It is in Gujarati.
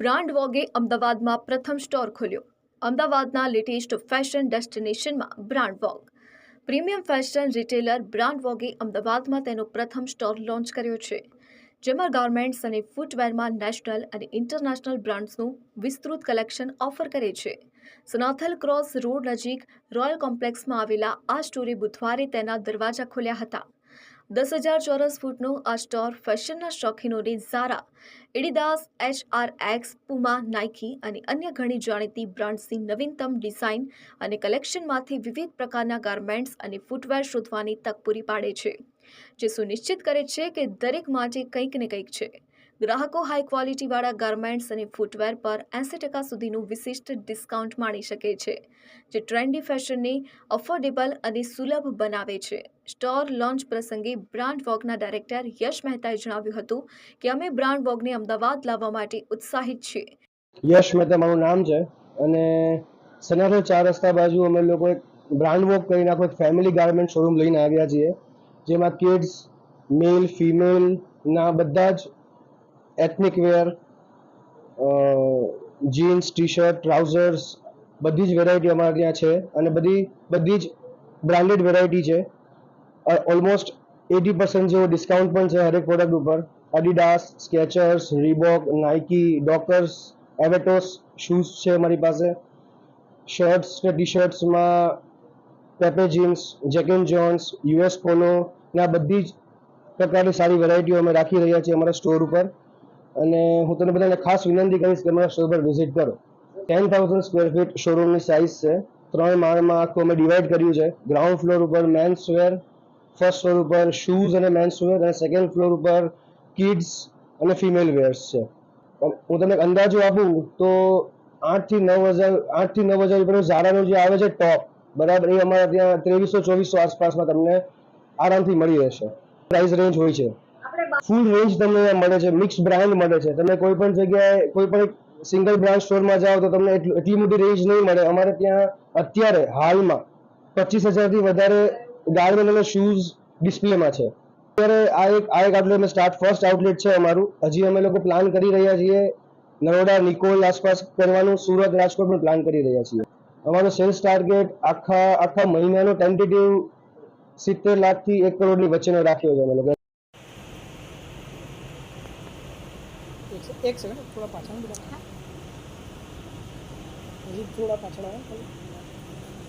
બ્રાન્ડ વોગે અમદાવાદમાં પ્રથમ સ્ટોર ખોલ્યો. અમદાવાદના latest fashion ડેસ્ટિનેશનમાં brand Vogue. Premium fashion retailer brand વોગે અમદાવાદમાં તેનો પ્રથમ સ્ટોર લોન્ચ કર્યો છે. જેમાં ગાર્મેન્ટ્સ અને ફૂટવેરમાં નેશનલ અને ઇન્ટરનેશનલ બ્રાન્ડ્સનું વિસ્તૃત કલેક્શન ઓફર કરે છે. સનાથલ ક્રોસ રોડ નજીક રોયલ કોમ્પ્લેક્સમાં આવેલા આ સ્ટોરે બુધવારે તેના દરવાજા ખોલ્યા હતા. દસ હજાર ચોરસ ફૂટનો આ સ્ટોર ફેશનના શોખીનોને Zara Adidas HRX, Puma, Nike અને અન્ય ઘણી જાણીતી બ્રાન્ડ્સની નવીનતમ ડિઝાઇન અને કલેક્શનમાંથી વિવિધ પ્રકારના ગાર્મેન્ટ્સ અને ફૂટવેર શોધવાની તક પૂરી પાડે છે, જે સુનિશ્ચિત કરે છે કે દરેક માટે કંઈક ને કંઈક છે. ગ્રાહકો હાઈ ક્વોલિટીવાળા ગાર્મેન્ટ્સ અને ફૂટવેર પર એંસી ટકા સુધીનું વિશિષ્ટ ડિસ્કાઉન્ટ માણી શકે છે, જે ટ્રેન્ડી ફેશનને અફોર્ડેબલ અને સુલભ બનાવે છે. સ્ટોર લોન્ચ પ્રસંગે બ્રાન્ડ વોકના ડાયરેક્ટર યશ મહેતાએ જણાવ્યું હતું કે અમે બ્રાન્ડ વોગને અમદાવાદ લાવવા માટે ઉત્સાહિત છીએ. યશ મહેતા, મારું નામ છે અને સનારો ચાર રસ્તા બાજુ અમે લોકો એક બ્રાન્ડ વોક કરીને આખો એક ફેમિલી ગાર્મેન્ટ શોરૂમ લઈને આવ્યા છીએ, જેમાં કિડ્સ મેલ ફિમેલ ના બધા જ ethnic wear jeans T shirt trousers બધી જ વેરાયટી અમારા ત્યાં છે અને બધી બધી જ બ્રાન્ડેડ વેરાયટી છે. ઓલમોસ્ટ એટી પર્સન્ટ જેવો ડિસ્કાઉન્ટ પણ છે હરેક પ્રોડક્ટ ઉપર. Adidas Skechers Reebok Nike Dockers એવેટોસ shoes છે મારી પાસે. શર્ટ્સ ને T શર્ટ્સમાં Pepe Jeans Jack and Jones US Polo ને આ બધી જ પ્રકારની સારી વેરાયટીઓ અમે રાખી રહ્યા છીએ અમારા સ્ટોર ઉપર. અને હું તમને બધાને ખાસ વિનંતી કરીશ કે અમારા સ્ટોર પર વિઝિટ કરો. ટેન થાઉઝન્ડ સ્ક્વેર ફીટ શોરૂમની સાઇઝ છે. ત્રણ માળમાં આખું અમે ડિવાઈડ કર્યું છે. ગ્રાઉન્ડ ફ્લોર ઉપર મેન્સ વેર ફર્સ્ટ ફ્લોર ઉપર શૂઝ અને મેન્સ વેર અને સેકન્ડ ફ્લોર ઉપર કિડ્સ અને ફિમેલ વેર્સ છે. હું તમને અંદાજો આપું તો આઠથી નવ હજાર, આઠથી નવ હજાર રૂપિયાનું ઝારાનું જે આવે છે ટોપ બરાબર, એ અમારા ત્યાં ત્રેવીસો ચોવીસો આસપાસમાં તમને આરામથી મળી રહેશે. પ્રાઇસ રેન્જ હોય છે. ફૂલ રેન્જ તમને મળે છે મિક્સ બ્રાન્ડ મળે છે. તમે કોઈ પણ જગ્યાએ, કોઈ પણ સિંગલ બ્રાન્ડ સ્ટોરમાં જાઓ તો તમને એટલી એટલી મોટી રેન્જ નહીં મળે. અમારે ત્યાં અત્યારે, હાલમાં, પચીસ હજારથી વધારે ગાર્મેન્ટ અને શૂઝ ડિસ્પ્લેમાં છે. અત્યારે આ એક આ એક આઉટલેટ સ્ટાર્ટ ફર્સ્ટ આઉટલેટ છે અમારું. હજી અમે લોકો પ્લાન કરી રહ્યા છીએ, નરોડા, નિકોલ આસપાસ કરવાનું, સુરત, રાજકોટ પણ પ્લાન કરી રહ્યા છીએ. અમારો સેલ્સ ટાર્ગેટ આખા આખા મહિનાનો ટેન્ટેટિવ સિત્તેર લાખથી એક કરોડની વચ્ચેનો રાખ્યો છે અમે લોકો. એક સેકન્ડ થોડા પાછળ બેટા હજી થોડા પાછળ આવે